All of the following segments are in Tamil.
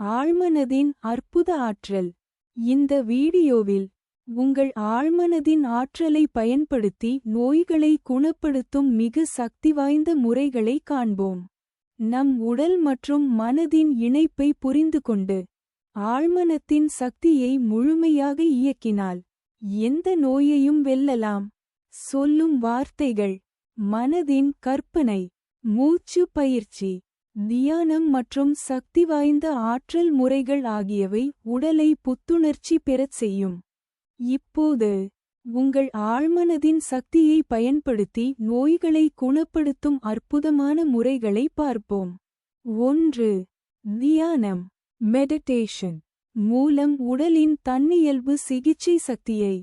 ஆழ்மனதின் அற்புத ஆற்றல். இந்த வீடியோவில் உங்கள் ஆழ்மனதின் ஆற்றலை பயன்படுத்தி நோய்களை குணப்படுத்தும் மிக சக்தி வாய்ந்த முறைகளை காண்போம். நம் உடல் மற்றும் மனதின் இணைப்பை புரிந்துகொண்டு ஆழ்மனத்தின் சக்தியை முழுமையாக இயக்கினால் எந்த நோயையும் வெல்லலாம். சொல்லும் வார்த்தைகள் மனதின் கற்பனை மூச்சு பயிற்சி. தியானம் மற்றும் சக்தி வாய்ந்த ஆற்றல் முறைகள் ஆகியவை உடலை புத்துணர்ச்சி பெறச் செய்யும். இப்போது உங்கள் ஆழ்மனதின் சக்தியை பயன்படுத்தி நோய்களை குணப்படுத்தும் அற்புதமான முறைகளை பார்ப்போம். ஒன்று தியானம். மெடிடேஷன் மூலம் உடலின் தன்னியல்பு சிகிச்சை சக்தியை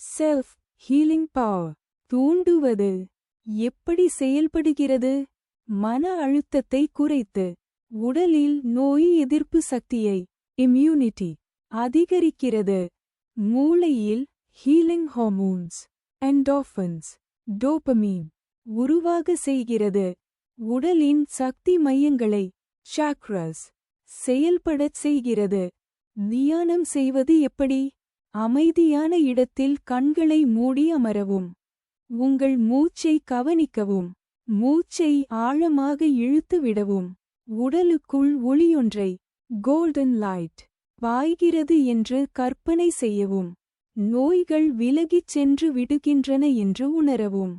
செல்ஃப் ஹீலிங் பவர் தூண்டுவது. எப்படி செயல்படுகிறது? மன அழுத்தத்தை குறைத்து உடலில் நோய் எதிர்ப்பு சக்தியை இம்யூனிட்டி அதிகரிக்கிறது. மூளையில் ஹீலிங் ஹார்மோன்ஸ் என்டாஃபன்ஸ் டோபமீன் உருவாக செய்கிறது. உடலின் சக்தி மையங்களை சாக்ரஸ் செயல்படச் செய்கிறது. தியானம் செய்வது எப்படி? அமைதியான இடத்தில் கண்களை மூடி அமரவும். உங்கள் மூச்சை கவனிக்கவும். மூச்சை ஆழமாக இழுத்து விடவும். உடலுக்குள் ஒளியொன்றை கோல்டன் லைட் பாய்கிறது என்று கற்பனை செய்யவும். நோய்கள் விலகிச் சென்று விடுகின்றன என்று உணரவும்.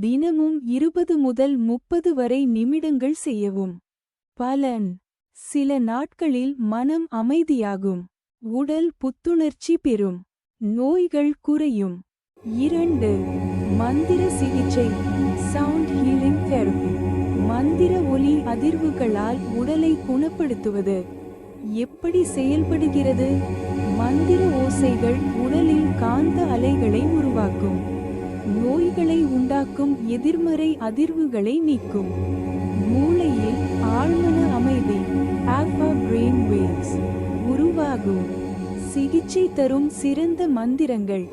தினமும் இருபது முதல் முப்பது வரை நிமிடங்கள் செய்யவும். பலன் சில நாட்களில் மனம் அமைதியாகும். உடல் புத்துணர்ச்சி பெறும். நோய்கள் குறையும். இரண்டு மந்திர சிகிச்சை. அதிர்வுகளால் உடலை குணப்படுத்துவது. எப்படி செயல்படுகிறது? மந்திர ஓசைகள் உடலில் காந்த அலைகளை உருவாக்கும். நோய்களை உண்டாக்கும் எதிர்மறை அதிர்வுகளை நீக்கும். மூளையில் ஆழ்மன அமைதி ஆல்பா பிரெயின் வேவ்ஸ் உருவாகும். சிகிச்சை தரும் சிறந்த மந்திரங்கள்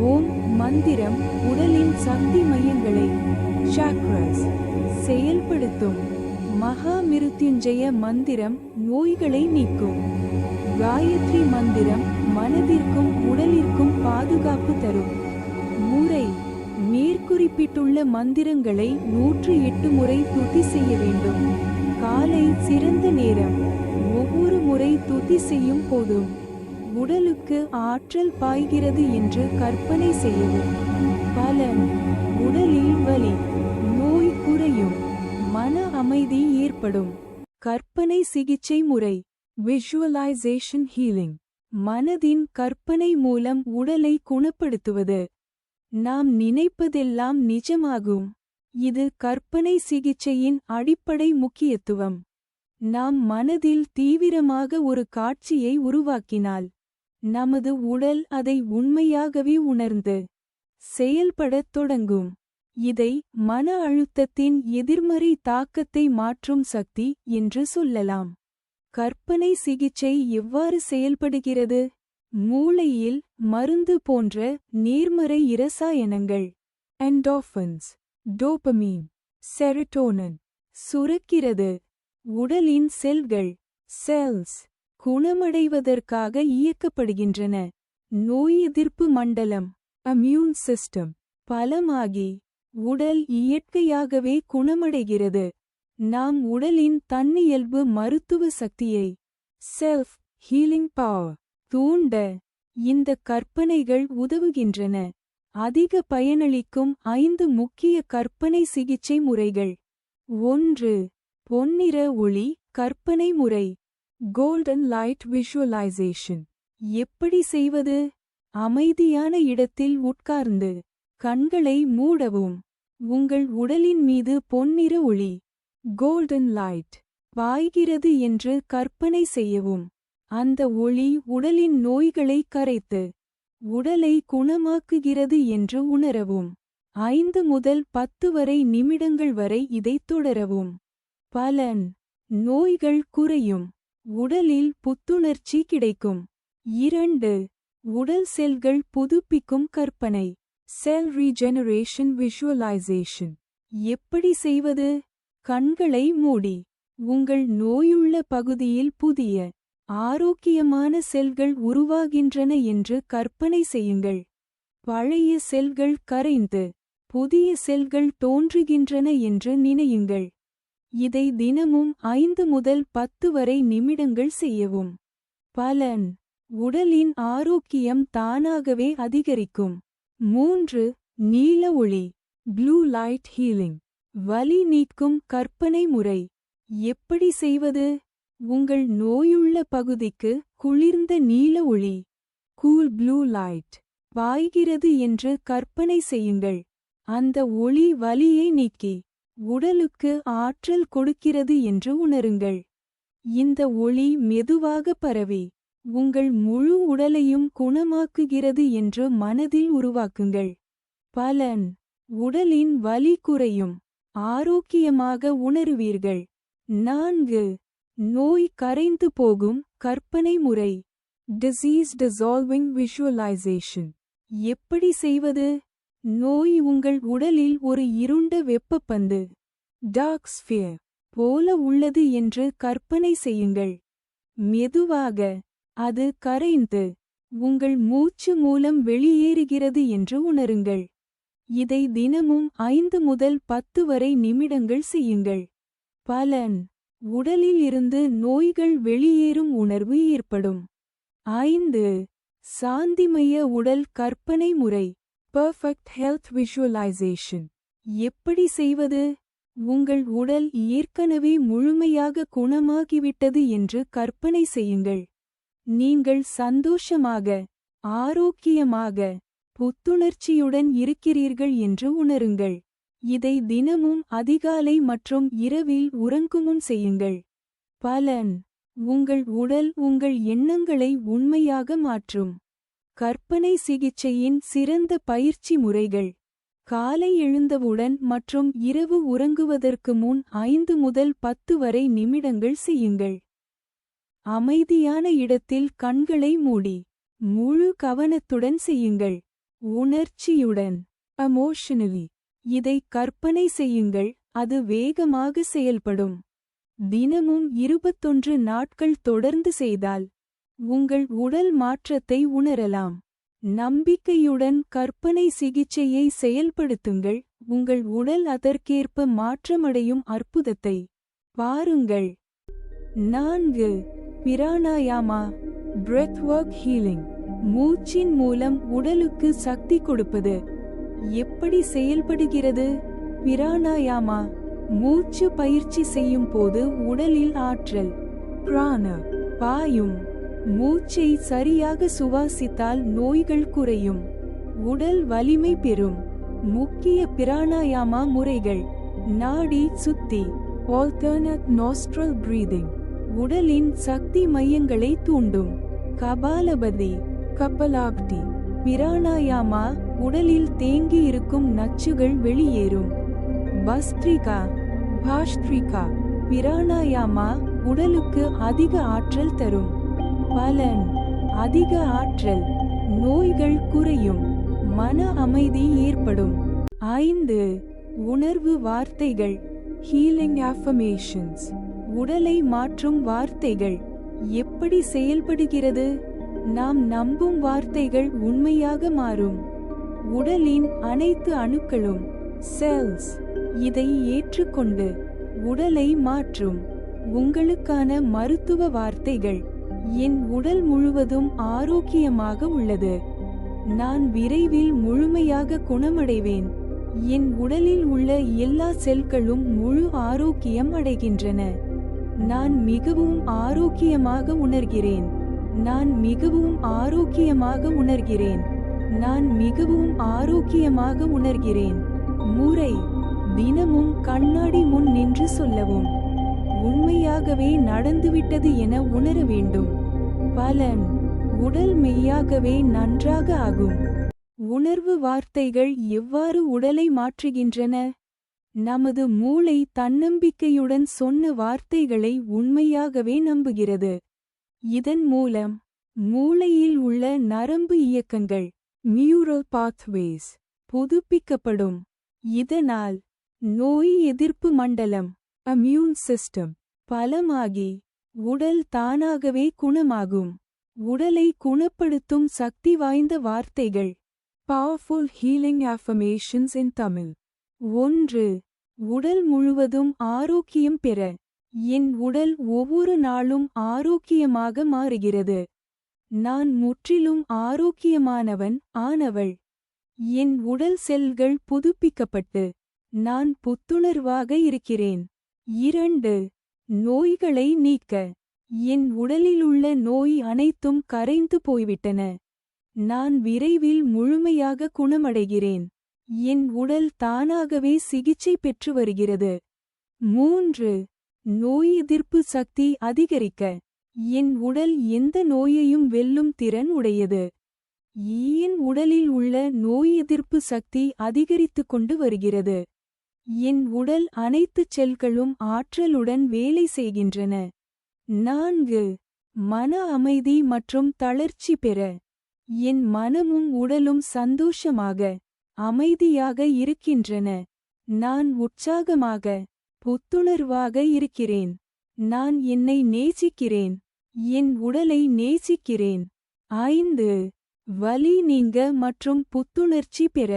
ஓம் மந்திரம் உடலின் சக்தி மையங்களை சாக்ரஸ் செயல்படுத்தும். மகா மிருத்யுஞ்சய மந்திரம் நோய்களை நீக்கும். காயத்ரி மந்திரம் மனதிற்கும் உடலிற்கும் பாதுகாப்பு தரும். முறை மேற்குறிப்பிட்டுள்ள மந்திரங்களை நூற்று எட்டு முறை துதி செய்ய வேண்டும். காலை சிறந்த நேரம் ஒவ்வொரு முறை துதி செய்யும் போதும் உடலுக்கு ஆற்றல் பாய்கிறது என்று கற்பனை செய்யவும். பலன் உடலில் வலி நோய் குறையும். மன அமைதி ஏற்படும். கற்பனை சிகிச்சை முறை. விஷுவலைசேஷன் ஹீலிங் மனதின் கற்பனை மூலம் உடலை குணப்படுத்துவது. நாம் நினைப்பதெல்லாம் நிஜமாகும். இது கற்பனை சிகிச்சையின் அடிப்படை முக்கியத்துவம். நாம் மனதில் தீவிரமாக ஒரு காட்சியை உருவாக்கினால். நமது உடல் அதை உண்மையாகவே உணர்ந்து. செயல்படத் தொடங்கும். இதை மன அழுத்தத்தின் எதிர்மறை தாக்கத்தை மாற்றும் சக்தி என்று சொல்லலாம். கற்பனை சிகிச்சை எவ்வாறு செயல்படுகிறது? மூளையில் மருந்து போன்ற நேர்மறை இரசாயனங்கள் என்டாஃபன்ஸ் டோபமீன் செரட்டோனன் சுரக்கிறது. உடலின் செல்கள் செல்ஸ் குணமடைவதற்காக இயக்கப்படுகின்றன. நோய் எதிர்ப்பு மண்டலம் அம்யூன் சிஸ்டம் பலமாகி உடல் இயற்கையாகவே குணமடைகிறது. நாம் உடலின் தன்னியல்பு மருத்துவ சக்தியை செல்ஃப் ஹீலிங் பவர் தூண்ட இந்த கற்பனைகள் உதவுகின்றன. அதிக பயனளிக்கும் ஐந்து முக்கிய கற்பனை சிகிச்சை முறைகள். ஒன்று பொன்னிற ஒளி கற்பனை முறை கோல்டன் லைட் விஷுவலைசேஷன் எப்படி செய்வது? அமைதியான இடத்தில் உட்கார்ந்து. கண்களை மூடவும். உங்கள் உடலின் மீது பொன்னிற ஒளி. கோல்டன் லைட் பாய்கிறது என்று கற்பனை செய்யவும். அந்த ஒளி உடலின் நோய்களை கரைத்து. உடலை குணமாக்குகிறது என்று உணரவும். ஐந்து முதல் பத்து வரை நிமிடங்கள் வரை இதைத் தொடரவும். பலன். நோய்கள் குறையும். உடலில் புத்துணர்ச்சி கிடைக்கும். இரண்டு. உடல் செல்கள் புதுப்பிக்கும் கற்பனை. Cell regeneration visualization. எப்படி செய்வது? கண்களை மூடி. உங்கள் நோயுள்ள பகுதியில் புதிய ஆரோக்கியமான செல்கள் உருவாகின்றன என்று கற்பனை செய்யுங்கள். பழைய செல்கள் கரைந்து புதிய செல்கள் தோன்றுகின்றன என்று நினையுங்கள். இதை தினமும் ஐந்து முதல் பத்து வரை நிமிடங்கள் செய்யவும். பலன் உடலின் ஆரோக்கியம் தானாகவே அதிகரிக்கும். மூன்று நீல ஒளி ப்ளூ லைட் ஹீலிங் வலி நீக்கும் கற்பனை முறை. எப்படி செய்வது? உங்கள் நோயுள்ள பகுதிக்கு குளிர்ந்த நீல ஒளி கூல் ப்ளூ லைட் பாய்கிறது என்று கற்பனை செய்யுங்கள். அந்த ஒளி வலியை நீக்கி உடலுக்கு ஆற்றல் கொடுக்கிறது என்று உணருங்கள். இந்த ஒளி மெதுவாக பரவி உங்கள் முழு உடலையும் குணமாக்குகிறது என்று மனதில் உருவாக்குங்கள். பலன். உடலின் வலி குறையும். ஆரோக்கியமாக உணருவீர்கள். நான்கு. நோய் கரைந்து போகும் கற்பனை முறை. டிசீஸ் டிசால்விங் விஷுவலைசேஷன் எப்படி செய்வது? நோய் உங்கள் உடலில் ஒரு இருண்ட வெப்பப்பந்து டார்க் ஸ்பியர் போல உள்ளது என்று கற்பனை செய்யுங்கள். மெதுவாக. அது கரைந்து உங்கள் மூச்சு மூலம் வெளியேறுகிறது என்று உணருங்கள். இதை தினமும் ஐந்து முதல் பத்து வரை நிமிடங்கள் செய்யுங்கள். பலன் உடலில் இருந்து நோய்கள் வெளியேறும் உணர்வு ஏற்படும். ஐந்து சாந்திமய உடல் கற்பனை முறை பர்ஃபெக்ட் ஹெல்த் விஷுவலைசேஷன் எப்படி செய்வது? உங்கள் உடல் ஏற்கனவே முழுமையாக குணமாகிவிட்டது என்று கற்பனை செய்யுங்கள். நீங்கள் சந்தோஷமாக ஆரோக்கியமாக புத்துணர்ச்சியுடன் இருக்கிறீர்கள் என்று உணருங்கள். இதை தினமும் அதிகாலை மற்றும் இரவில் உறங்குமுன் செய்யுங்கள். பலன் உங்கள் உடல் உங்கள் எண்ணங்களை உண்மையாக மாற்றும். கற்பனை சிகிச்சையின் சிறந்த பயிற்சி முறைகள். காலை எழுந்தவுடன் மற்றும் இரவு உறங்குவதற்கு முன் ஐந்து முதல் பத்து வரை நிமிடங்கள் செய்யுங்கள். அமைதியான இடத்தில் கண்களை மூடி முழு கவனத்துடன் செய்யுங்கள். உணர்ச்சியுடன் அமோஷனலி இதை கற்பனை செய்யுங்கள் அது வேகமாக செயல்படும். தினமும் இருபத்தொன்று நாட்கள் தொடர்ந்து செய்தால் உங்கள் உடல் மாற்றத்தை உணரலாம். நம்பிக்கையுடன் கற்பனை சிகிச்சையை செயல்படுத்துங்கள் உங்கள் உடல் அதற்கேற்ப மாற்றமடையும் அற்புதத்தை. பாருங்கள். நான்கு பிராணாயாமா பிரெத் ஒர்க் ஹீலிங் மூச்சின் மூலம் உடலுக்கு சக்தி கொடுப்பது. எப்படி செயல்படுகிறது? பிராணாயாமா மூச்சு பயிற்சி செய்யும் போது உடலில் ஆற்றல் பிராண பாயும். மூச்சை சரியாக சுவாசித்தால் நோய்கள் குறையும். உடல் வலிமை பெறும். முக்கிய பிராணாயாமா முறைகள் நாடி சுத்தி ஆல்டர்னட் நாஸ்ட்ரல் பிரீதிங் உடலின் சக்தி மையங்களை தூண்டும். கபாலபதி கபலாப்டி பிராணாயாமா உடலில் தேங்கி இருக்கும் நச்சுகள் வெளியேறும். பஸ்ட்ரிகா பாஷ்ட்ரிகா பிராணாயாமா உடலுக்கு அதிக ஆற்றல் தரும். பலன் அதிக ஆற்றல் நோய்கள் குறையும் மன அமைதி ஏற்படும். ஐந்து உணர்வு வார்த்தைகள் ஹீலிங் ஆஃபமேஷன்ஸ் உடலை மாற்றும் வார்த்தைகள். எப்படி செயல்படுகிறது? நாம் நம்பும் வார்த்தைகள் உண்மையாக மாறும். உடலின் அனைத்து அணுக்களும் செல்ஸ் இதை ஏற்றுக்கொண்டு உடலை மாற்றும். உங்களுக்கான மருத்துவ வார்த்தைகள் என் உடல் முழுவதும் ஆரோக்கியமாக உள்ளது. நான் விரைவில் முழுமையாக குணமடைவேன். என் உடலில் உள்ள எல்லா செல்களும் முழு ஆரோக்கியம் அடைகின்றன. நான் மிகவும் ஆரோக்கியமாக உணர்கிறேன். நான் மிகவும் ஆரோக்கியமாக உணர்கிறேன். நான் மிகவும் ஆரோக்கியமாக உணர்கிறேன். முறை தினமும் கண்ணாடி முன் நின்று சொல்லவும். உண்மையாகவே நடந்துவிட்டது என உணர வேண்டும். பலன் உடல் மெய்யாகவே நன்றாக ஆகும். உணர்வு வார்த்தைகள் எவ்வாறு உடலை மாற்றுகின்றன? நமது மூளை தன்னம்பிக்கையுடன் சொன்ன வார்த்தைகளை உண்மையாகவே நம்புகிறது. இதன் மூலம் மூளையில் உள்ள நரம்பு இயக்கங்கள் நியூரல் பாத்வேஸ் புதுப்பிக்கப்படும். இதனால் நோய் எதிர்ப்பு மண்டலம் அம்யூன் சிஸ்டம் பலமாகி உடல் தானாகவே குணமாகும். உடலை குணப்படுத்தும் சக்தி வாய்ந்த வார்த்தைகள் powerful healing affirmations in Tamil ஒன்று உடல் முழுவதும் ஆரோக்கியம் பெற. என் உடல் ஒவ்வொரு நாளும் ஆரோக்கியமாக மாறுகிறது. நான் முற்றிலும் ஆரோக்கியமானவன் ஆனவள். என் உடல் செல்கள் புதுப்பிக்கப்பட்டு நான் புத்துணர்வாக இருக்கிறேன். இரண்டு நோய்களை நீக்க. என் உடலிலுள்ள நோய் அனைத்தும் கரைந்து போய்விட்டன. நான் விரைவில் முழுமையாக குணமடைகிறேன். என் உடல் தானாகவே சிகிச்சை பெற்று வருகிறது. மூன்று நோய் எதிர்ப்பு சக்தி அதிகரிக்க. என் உடல் எந்த நோயையும் வெல்லும் திறன் உடையது. என் உடலில் உள்ள நோய் எதிர்ப்பு சக்தி அதிகரித்துக் கொண்டு வருகிறது. என் உடல் அனைத்து செல்களும் ஆற்றலுடன் வேலை செய்கின்றன. நான்கு மன அமைதி மற்றும் தளர்ச்சி பெற. என் மனமும் உடலும் சந்தோஷமாக. அமைதியாக இருக்கின்றன. நான் உற்சாகமாக புத்துணர்வாக இருக்கிறேன். நான் என்னை நேசிக்கிறேன். என் உடலை நேசிக்கிறேன். ஐந்து வலி நீங்க மற்றும் புத்துணர்ச்சி பெற.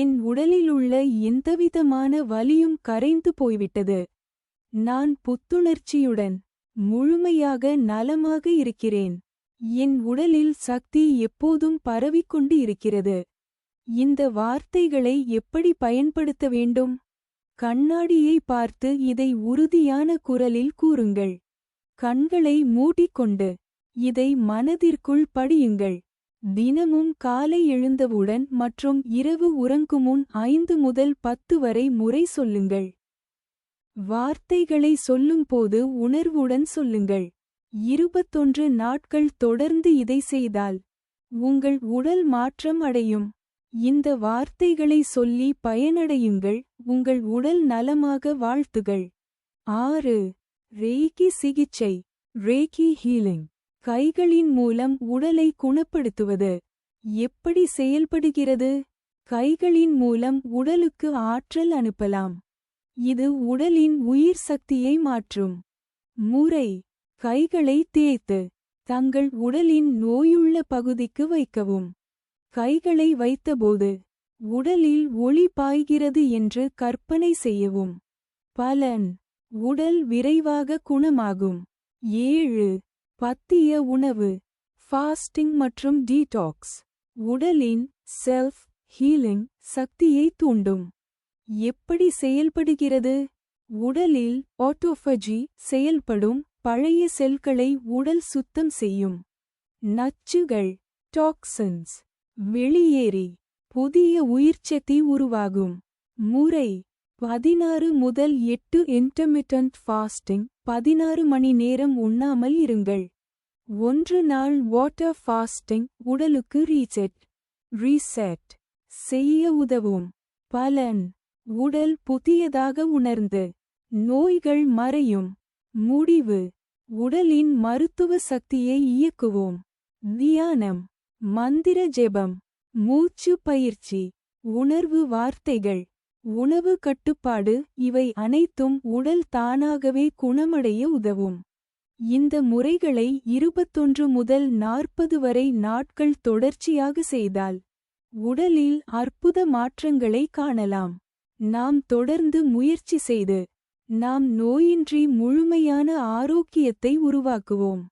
என் உடலிலுள்ள எந்தவிதமான வலியும் கரைந்து போய்விட்டது. நான் புத்துணர்ச்சியுடன் முழுமையாக நலமாக இருக்கிறேன். என் உடலில் சக்தி எப்போதும் பரவிக்கொண்டு இருக்கிறது இந்த வார்த்தைகளை எப்படி பயன்படுத்த வேண்டும்? கண்ணாடியை பார்த்து இதை உறுதியான குரலில் கூறுங்கள். கண்களை மூடிக்கொண்டு இதை மனதிற்குள் படியுங்கள். தினமும் காலை எழுந்தவுடன் மற்றும் இரவு உறங்குமுன் ஐந்து முதல் பத்து வரை முறை சொல்லுங்கள். வார்த்தைகளை சொல்லும்போது உணர்வுடன் சொல்லுங்கள். இருபத்தொன்று நாட்கள் தொடர்ந்து இதை செய்தால் உங்கள் உடல் மாற்றம் அடையும். இந்த வார்த்தைகளை சொல்லி பயனடையுங்கள் உங்கள் உடல் நலமாக வாழ்த்துகள். ஆறு ரேகி சிகிச்சை ரேகி ஹீலிங். கைகளின் மூலம் உடலை குணப்படுத்துவது. எப்படி செயல்படுகிறது? கைகளின் மூலம் உடலுக்கு ஆற்றல் அனுப்பலாம். இது உடலின் உயிர் சக்தியை மாற்றும். முறை கைகளை தேய்த்து தங்கள் உடலின் நோயுள்ள பகுதிக்கு வைக்கவும். கைகளை வைத்தபோது உடலில் ஒளி பாய்கிறது என்று கற்பனை செய்யவும். பலன் உடல் விரைவாக குணமாகும். ஏழு பத்திய உணவு ஃபாஸ்டிங் மற்றும் டீடாக்ஸ். உடலின் செல்ஃப் ஹீலிங் சக்தியை தூண்டும். எப்படி செயல்படுகிறது? உடலில் ஆட்டோஃபஜி செயல்படும் பழைய செல்களை உடல் சுத்தம் செய்யும். நச்சுகள் டாக்ஸின்ஸ். வெளியேறி புதிய உயிர்ச்சக்தி உருவாகும். முறை பதினாறு முதல் எட்டு இன்டர்மிட்டன்ட் ஃபாஸ்டிங் பதினாறு மணி நேரம் உண்ணாமல் இருங்கள். ஒன்று நாள் வாட்டர் ஃபாஸ்டிங் உடலுக்கு ரீசெட் ரீசெட் செய்ய உதவும். பலன். உடல் புதியதாக உணர்ந்து. நோய்கள் மறையும். முடிவு. உடலின் மருத்துவ சக்தியை இயக்குவோம். தியானம். மந்திர ஜெபம் மூச்சு பயிற்சி உணர்வு வார்த்தைகள் உணவு கட்டுப்பாடு இவை அனைத்தும் உடல் தானாகவே குணமடைய உதவும். இந்த முறைகளை இருபத்தொன்று முதல் நாற்பது வரை நாட்கள் தொடர்ச்சியாக செய்தால் உடலில் அற்புத மாற்றங்களை காணலாம். நாம் தொடர்ந்து முயற்சி செய்து நாம் நோயின்றி முழுமையான ஆரோக்கியத்தை உருவாக்குவோம்.